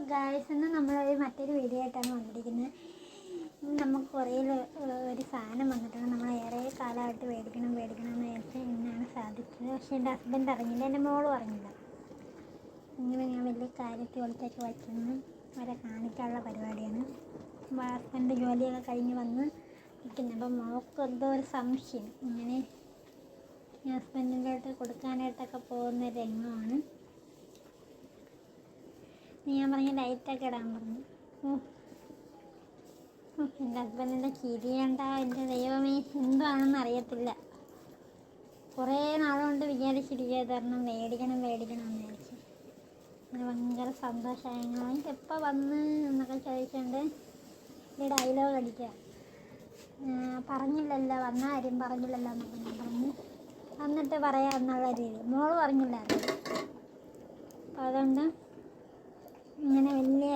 Guys ഇന്ന് നമ്മളൊരു മറ്റൊരു വീഡിയോ ആയിട്ടാണ് വന്നിരിക്കുന്നത്. നമുക്ക് കുറേ ഒരു സാധനം വന്നിട്ടുണ്ട്. നമ്മൾ ഏറെ കാലമായിട്ട് മേടിക്കണം മേടിക്കണം എന്ന് വിചാരിച്ച് ഇന്നാണ് സാധിച്ചത്. പക്ഷേ എന്റെ ഹസ്ബൻഡ് അറിഞ്ഞില്ല എന്റെ മോളും അറിഞ്ഞില്ല. ഇങ്ങനെ ഞാൻ വലിയ കാര്യത്തിൽ ഒളിച്ചൊക്കെ വയ്ക്കുന്നു. അവരെ കാണിക്കാനുള്ള പരിപാടിയാണ്. ഹസ്ബൻഡ് ജോലിയൊക്കെ കഴിഞ്ഞ് വന്ന് നിൽക്കുന്നത് അപ്പം മോൾക്ക് എന്തോ ഒരു സംശയം. ഇങ്ങനെ ഹസ്ബൻഡിന്റെ കൊടുക്കാനായിട്ടൊക്കെ പോകുന്ന രംഗമാണ്. ഞാൻ പറഞ്ഞ ലൈറ്റൊക്കെ ഇടാൻ പറഞ്ഞു. എന്റെ ഹസ്ബൻഡിന്റെ ചിരിയണ്ട എന്റെ ദൈവമേ എന്താണെന്ന് അറിയത്തില്ല. കുറേ നാളുകൊണ്ട് വിചാരിച്ചിരിക്കുക തരണം മേടിക്കണം മേടിക്കണം എന്ന് വിചാരിച്ചു. ഭയങ്കര സന്തോഷമായി. എനിക്ക് എപ്പോൾ വന്ന് എന്നൊക്കെ ചോദിച്ചുകൊണ്ട് ഈ ഡയലോഗ് അടിക്കുക. പറഞ്ഞില്ലല്ലോ വന്ന കാര്യം പറഞ്ഞില്ലല്ലോ എന്നൊക്കെ ഞാൻ പറഞ്ഞു. പറയാം എന്നുള്ള രീതി. മോൾ പറഞ്ഞില്ലായിരുന്നു. അപ്പോൾ അതുകൊണ്ട് ഇങ്ങനെ വലിയ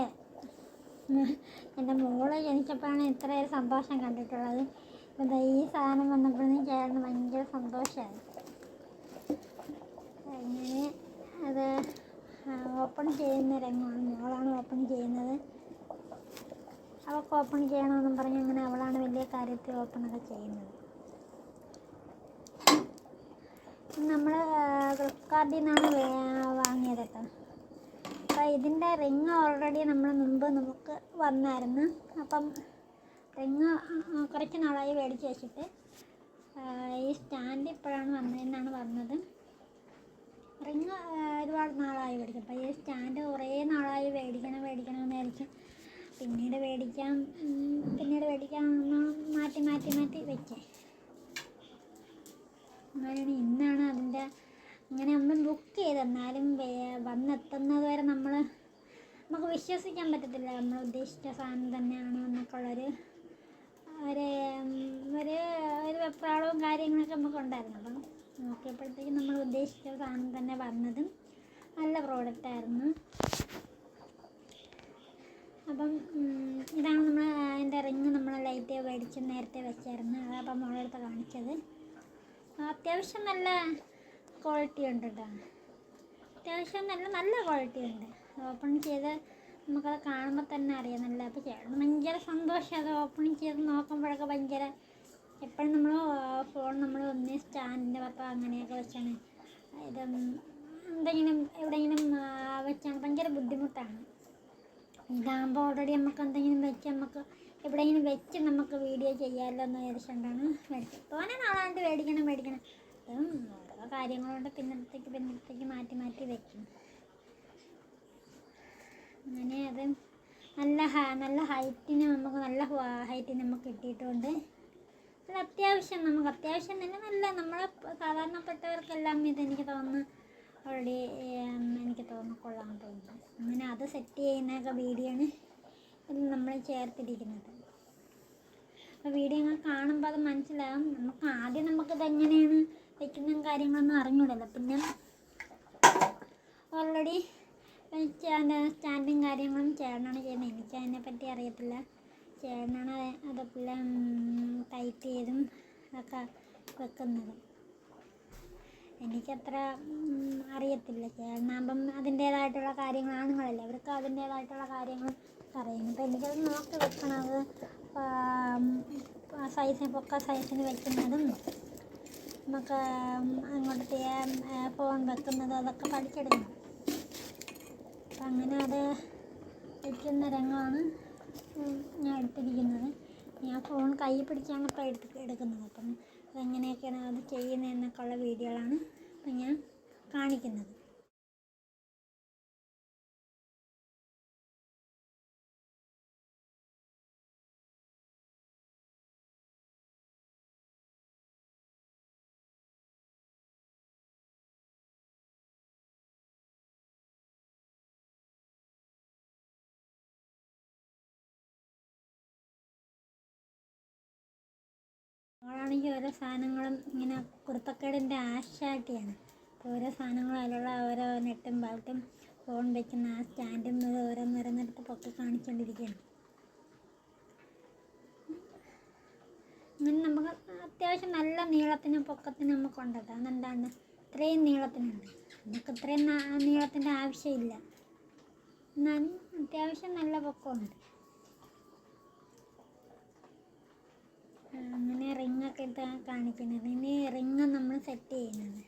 എന്റെ മോൾ ജനിച്ചപ്പോഴാണ് ഇത്രയൊരു സന്തോഷം കണ്ടിട്ടുള്ളത്. ഇപ്പം ഈ സാധനം വന്നപ്പോഴും ചേർന്ന് ഭയങ്കര സന്തോഷമായി അങ്ങനെ അത് ഓപ്പൺ ചെയ്യുന്ന രംഗമാണ്. മോളാണ് ഓപ്പൺ ചെയ്യുന്നത്. അവൾക്ക് ഓപ്പൺ ചെയ്യണമെന്നും പറഞ്ഞ് അങ്ങനെ അവളാണ് വലിയ കാര്യത്തിൽ ഓപ്പണൊക്കെ ചെയ്യുന്നത്. നമ്മൾ ഫ്ലിപ്കാർട്ടിൽ നിന്നാണ് വാങ്ങിയത് കേട്ടോ. അപ്പോൾ ഇതിന്റെ റിങ് ഓൾറെഡി നമ്മൾ മുമ്പ് നമുക്ക് വന്നായിരുന്നു. അപ്പം റിങ് കുറച്ച് നാളായി മേടിച്ച് വെച്ചിട്ട്. ഈ സ്റ്റാൻഡ് ഇപ്പോഴാണ് വന്നതെന്നാണ് വന്നത് റിങ് ഒരുപാട് നാളായി മേടിക്കും. അപ്പോൾ ഈ സ്റ്റാൻഡ് കുറേ നാളായി മേടിക്കണം മേടിക്കണം എന്ന് വിചാരിച്ചു പിന്നീട് മേടിക്കാം പിന്നീട് മേടിക്കാം മാറ്റി മാറ്റി മാറ്റി വെച്ചേ. അങ്ങനെയാണ് ഇന്നാണ് അതിന്റെ അങ്ങനെ നമ്മൾ ബുക്ക് ചെയ്ത് എന്നാലും വന്നെത്തുന്നത് വരെ നമ്മൾ നമുക്ക് വിശ്വസിക്കാൻ പറ്റത്തില്ല. നമ്മൾ ഉദ്ദേശിച്ച സാധനം തന്നെയാണോ എന്നൊക്കെ ഉള്ളൊരു ഒരു ഒരു ഒരു വെപ്രാളവും കാര്യങ്ങളൊക്കെ നമുക്ക് ഉണ്ടായിരുന്നു. അപ്പം നോക്കിയപ്പോഴത്തേക്കും നമ്മൾ ഉദ്ദേശിച്ച സാധനം തന്നെ വന്നതും നല്ല പ്രോഡക്റ്റായിരുന്നു അപ്പം ഇതാണ് നമ്മൾ അതിന്റെ റിങ് നമ്മൾ ലൈറ്റ് മേടിച്ച് നേരത്തെ വെച്ചായിരുന്നു. അതപ്പം മോളെടുത്ത് കാണിച്ചത്. അത്യാവശ്യം നല്ല ക്വാളിറ്റി ഉണ്ട് കേട്ടോ അത്യാവശ്യം നല്ല നല്ല ക്വാളിറ്റി ഉണ്ട്. ഓപ്പൺ ചെയ്ത് നമുക്കത് കാണുമ്പോൾ തന്നെ അറിയാം. നല്ല അപ്പോൾ ചേട്ടൻ ഭയങ്കര സന്തോഷം അത് ഓപ്പൺ ചെയ്ത് നോക്കുമ്പോഴൊക്കെ ഭയങ്കര എപ്പോഴും നമ്മൾ ഫോൺ നമ്മൾ ഒന്നേ സ്റ്റാൻഡിന്റെ പപ്പ അങ്ങനെയൊക്കെ വെച്ചാണ്. ഇത് എന്തെങ്കിലും എവിടെയെങ്കിലും വെച്ചാണ്. ഭയങ്കര ബുദ്ധിമുട്ടാണ്. ഇതാകുമ്പോൾ ഓൾറെഡി നമുക്ക് എന്തെങ്കിലും വെച്ച് നമുക്ക് എവിടെയെങ്കിലും വെച്ച് നമുക്ക് വീഡിയോ ചെയ്യാമല്ലോ എന്ന് വിചാരിച്ചുകൊണ്ടാണ് മേടിച്ചത്. തോനെ നാളാണ്ട് മേടിക്കണം മേടിക്കണം. അതും ഓരോ കാര്യങ്ങളോട് പിന്നിടത്തേക്ക് പിന്നിടത്തേക്ക് മാറ്റി മാറ്റി വെക്കും. അങ്ങനെ അത് നല്ല നല്ല ഹൈറ്റിന് നമുക്ക് നല്ല ഹൈറ്റിന് നമുക്ക് കിട്ടിയിട്ടുണ്ട്. അത് അത്യാവശ്യം നമുക്ക് അത്യാവശ്യം തന്നെ നല്ല നമ്മളെ സാധാരണപ്പെട്ടവർക്കെല്ലാം ഇത് എനിക്ക് തോന്നുന്നു ഓൾറെഡി എനിക്ക് തോന്നുന്നു കൊള്ളാൻ തോന്നുന്നു. അങ്ങനെ അത് സെറ്റ് ചെയ്യുന്നതൊക്കെ വീഡിയോ ആണ് ഇതിൽ നമ്മൾ ചേർത്തിരിക്കുന്നത്. അപ്പോൾ വീഡിയോ കാണുമ്പോൾ അത് മനസ്സിലാകും നമുക്ക് ആദ്യം നമുക്കിത് എങ്ങനെയാണ് വെക്കുന്ന കാര്യങ്ങളൊന്നും അറിഞ്ഞൂടല്ലോ. പിന്നെ ഓൾറെഡി എനിക്ക് അതിന്റെ സ്റ്റാൻഡും കാര്യങ്ങളും ചേട്ടനാണ് ചെയ്യുന്നത്. എനിക്ക് അതിനെപ്പറ്റി അറിയത്തില്ല. ചേട്ടനാണ് അതൊക്കെ ടൈറ്റ് ചെയ്തും ഒക്കെ വെക്കുന്നത്. എനിക്കത്ര അറിയത്തില്ല. ചേട്ടനാകുമ്പം അതിന്റേതായിട്ടുള്ള കാര്യങ്ങൾ ആണുങ്ങളല്ലേ. അവർക്ക് അതിന്റേതായിട്ടുള്ള കാര്യങ്ങൾ അറിയുന്നു അപ്പോൾ എനിക്കത് നോക്കി വെക്കണത് സൈസിന് പൊക്ക സൈസിന് വെക്കുന്നതും നമുക്ക് അങ്ങോട്ട് ഫോൺ വെക്കുന്നത് അതൊക്കെ പഠിച്ചെടുക്കണം. അപ്പം അങ്ങനെ അത് വയ്ക്കുന്ന രംഗമാണ് ഞാൻ എടുത്തിരിക്കുന്നത്. ഞാൻ ഫോൺ കൈ പിടിച്ചാണ് ഇപ്പോൾ എടുത്ത് എടുക്കുന്നത്. അപ്പം അതെങ്ങനെയൊക്കെയാണ് അത് ചെയ്യുന്നത് എന്നൊക്കെയുള്ള വീഡിയോകളാണ് അപ്പം ഞാൻ കാണിക്കുന്നത്. അവളാണെങ്കിൽ ഓരോ സാധനങ്ങളും ഇങ്ങനെ കുർത്തക്കേടിന്റെ ആശാട്ടിയാണ്. അപ്പോൾ ഓരോ സാധനങ്ങളും അതിലുള്ള ഓരോ നെട്ടും ബൾട്ടും ഫോൺ വെക്കുന്ന ആ സ്റ്റാൻഡും ഇത് ഓരോന്നോരോന്നെടുത്ത് പൊക്കി കാണിച്ചുകൊണ്ടിരിക്കുകയാണ് അങ്ങനെ നമുക്ക് അത്യാവശ്യം നല്ല നീളത്തിനും പൊക്കത്തിനും നമുക്ക് ഉണ്ടല്ലോ. അതെന്താണ്? ഇത്രയും നീളത്തിനുണ്ട്. നമുക്ക് ഇത്രയും നീളത്തിന്റെ ആവശ്യമില്ല. എന്നാലും അത്യാവശ്യം നല്ല പൊക്കമുണ്ട് ആ, അങ്ങനെ റിങ്ങൊക്കെ കാണിക്കുന്നത്. ഇനി റിങ് നമ്മൾ സെറ്റ് ചെയ്യുന്നത്.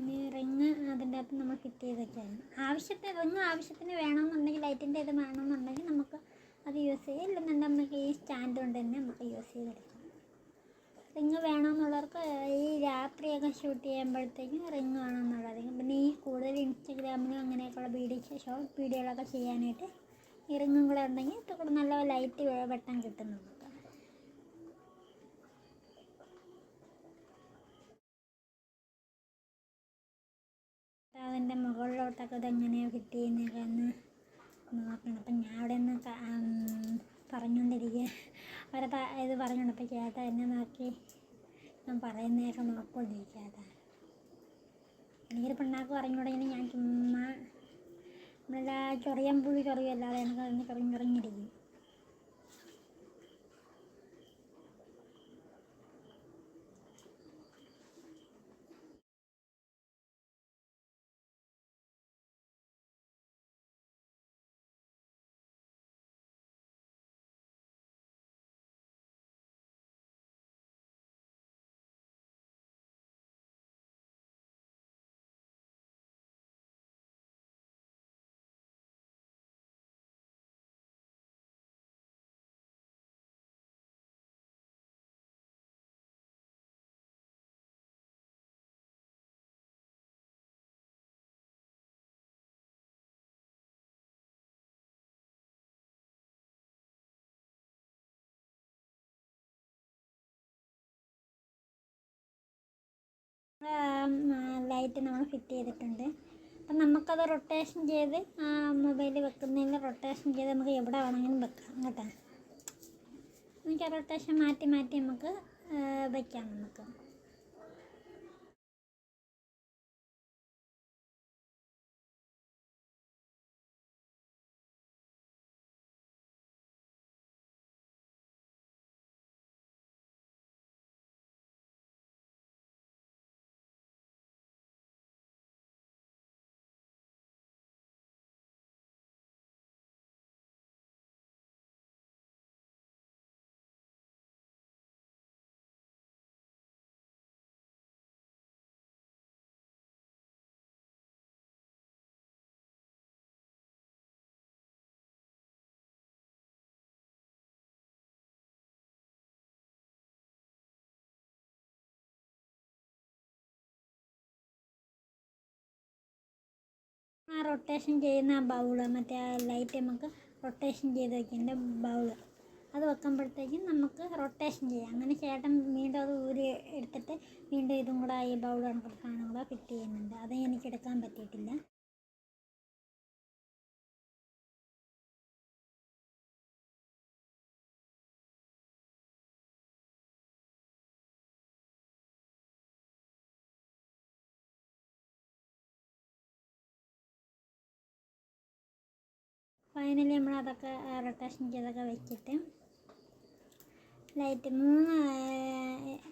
ഇനി റിങ് അതിന്റെ അകത്ത് നമ്മൾ ഫിറ്റ് ചെയ്തൊക്കെയാണ് ആവശ്യത്തിന് റിങ് ആവശ്യത്തിന് വേണമെന്നുണ്ടെങ്കിൽ ലൈറ്റിന്റെ ഇത് വേണമെന്നുണ്ടെങ്കിൽ നമുക്ക് അത് യൂസ് ചെയ്യാം. ഇല്ലെന്നുണ്ടെങ്കിൽ നമുക്ക് ഈ സ്റ്റാൻഡ് കൊണ്ട് തന്നെ നമുക്ക് യൂസ് ചെയ്തെടുക്കാം. റിങ് വേണമെന്നുള്ളവർക്ക് ഈ രാത്രിയൊക്കെ ഷൂട്ട് ചെയ്യുമ്പോഴത്തേക്കും റിങ് വേണമെന്നുള്ളത് പിന്നെ ഈ കൂടുതൽ ഇൻസ്റ്റഗ്രാമിലും അങ്ങനെയൊക്കെയുള്ള വീഡിയോ ഷോർട്ട് വീഡിയോകളൊക്കെ ചെയ്യാനായിട്ട് ഈ റിങ്ങും കൂടെ ഉണ്ടെങ്കിൽ കൂടെ നല്ല ലൈറ്റ് വെട്ടം കിട്ടും നമുക്ക് അതിന്റെ മുകളിലോട്ടൊക്കെ ഇതെങ്ങനെയാണ് ഫിറ്റ് ചെയ്യുന്നതൊക്കെ ഒന്ന് നോക്കണം. അപ്പം ഞാൻ അവിടെ നിന്ന് പറഞ്ഞുകൊണ്ടിരിക്കുക അവരെ ഇത് പറഞ്ഞുകൊണ്ട് അപ്പോൾ ചേട്ടാ എന്നെ നോക്കി. ഞാൻ പറയുന്നതൊക്കെ നോക്കൊണ്ടിരിക്കുക ചേട്ടാ. എനിക്കൊരു പിണ്ണാക്ക് പറഞ്ഞുകൊണ്ടെങ്കിൽ ഞാൻ ചുമ്മാ നല്ല ചൊറിയാൻ പുഴി ചൊറിയല്ലാതെ എനിക്ക് അതിന് ലൈറ്റ് നമ്മൾ ഫിറ്റ് ചെയ്തിട്ടുണ്ട്. അപ്പം നമുക്കത് റൊട്ടേഷൻ ചെയ്ത് മൊബൈൽ വെക്കുന്നതിന് റൊട്ടേഷൻ ചെയ്ത് നമുക്ക് എവിടെ വേണമെങ്കിലും വെക്കാം കേട്ടോ. നമുക്ക് റൊട്ടേഷൻ മാറ്റി മാറ്റി നമുക്ക് വയ്ക്കാം നമുക്ക്. ആ റൊട്ടേഷൻ ചെയ്യുന്ന ആ ബൗൾ മറ്റേ ആ ലൈറ്റ് നമുക്ക് റൊട്ടേഷൻ ചെയ്ത് വെക്കേണ്ട ബൗൾ അത് വെക്കുമ്പോഴത്തേക്കും നമുക്ക് റൊട്ടേഷൻ ചെയ്യാം. അങ്ങനെ ചേട്ടൻ വീണ്ടും അത് ഊരി എടുത്തിട്ട് വീണ്ടും ഇതും കൂടെ ഈ സാധനം കൂടെ ഫിറ്റ് ചെയ്യുന്നുണ്ട്. അത് എനിക്ക് എടുക്കാൻ പറ്റിയിട്ടില്ല. ഫൈനലി നമ്മൾ അതൊക്കെ റൊട്ടേഷൻ ചെയ്തൊക്കെ വെച്ചിട്ട് ലൈറ്റ് മൂന്ന്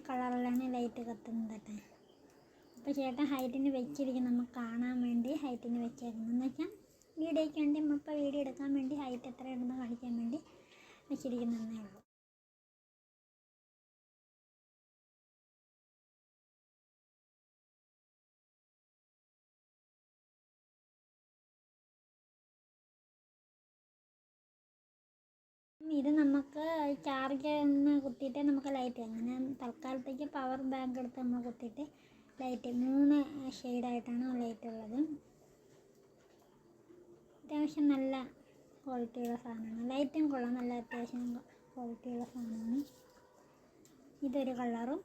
കളറിലാണ് ലൈറ്റ് കത്തുന്നത് കേട്ടോ അപ്പോൾ ചേട്ടൻ ഹൈറ്റിന് വെച്ചിരിക്കും നമുക്ക് കാണാൻ വേണ്ടി ഹൈറ്റിന് വെച്ചേക്കുന്നത്. എന്ന് വെച്ചാൽ വീഡിയോയ്ക്ക് വേണ്ടി നമ്മളിപ്പോൾ വീഡിയോ എടുക്കാൻ വേണ്ടി ഹൈറ്റ് എത്ര ഉണ്ടെന്ന് കാണിക്കാൻ വേണ്ടി വെച്ചിരിക്കുന്നതേ ഉള്ളൂ. ഇത് നമുക്ക് ചാർജ് ഒന്ന് കുത്തിയിട്ട് നമുക്ക് ലൈറ്റ് അങ്ങനെ തൽക്കാലത്തേക്ക് പവർ ബാങ്ക് എടുത്ത് നമ്മൾ കുത്തിയിട്ട് ലൈറ്റ് മൂന്ന് ഷെയ്ഡായിട്ടാണ് ലൈറ്റ് ഉള്ളത്. അത്യാവശ്യം നല്ല ക്വാളിറ്റിയുള്ള സാധനമാണ്. ലൈറ്റും കൊള്ളാം. നല്ല അത്യാവശ്യം ക്വാളിറ്റിയുള്ള സാധനമാണ്. ഇതൊരു കളറും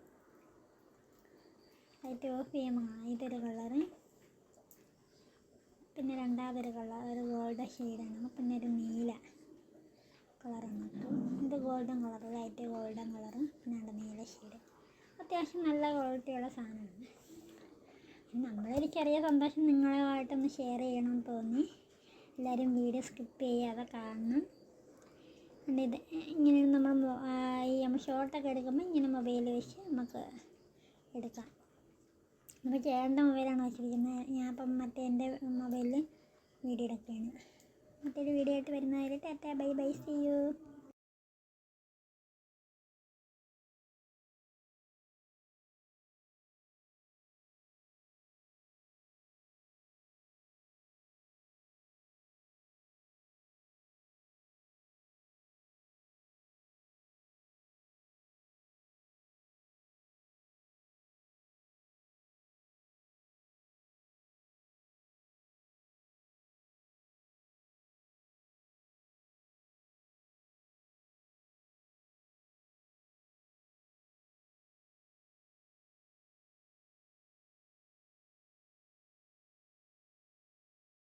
ലൈറ്റ് ഓഫ് ചെയ്യുമ്പോൾ ഇതൊരു കളറ് പിന്നെ രണ്ടാമതൊരു കളർ ഒരു ഗോൾഡ് ഷെയ്ഡാണ് പിന്നെ ഒരു നീല. കളറാണ്. ഇത് ഗോൾഡൻ കളർ ലൈറ്റ് ഗോൾഡൻ കളറും പിന്നെ നീല ഷെയ്ഡ്. അത്യാവശ്യം നല്ല ക്വാളിറ്റിയുള്ള സാധനമാണ്. നമ്മളൊരു ചെറിയ സന്തോഷം നിങ്ങളുമായിട്ടൊന്ന് ഷെയർ ചെയ്യണമെന്ന് തോന്നി. എല്ലാവരും വീഡിയോ സ്കിപ്പ് ചെയ്യാതെ കാണണം. ഇത് ഇങ്ങനെ നമ്മൾ ഈ നമ്മൾ ഷോർട്ടൊക്കെ എടുക്കുമ്പോൾ ഇങ്ങനെ മൊബൈൽ വെച്ച് നമുക്ക് എടുക്കാം. നമുക്ക് ചേട്ടന്റെ മൊബൈലാണ് വെച്ചിരിക്കുന്നത്? ഞാൻ അപ്പം മറ്റേ എന്റെ മൊബൈലിൽ വീഡിയോ എടുക്കുകയാണ്. മറ്റൊരു വീഡിയോ ആയിട്ട് വരുന്നവരെ tata bye bye see you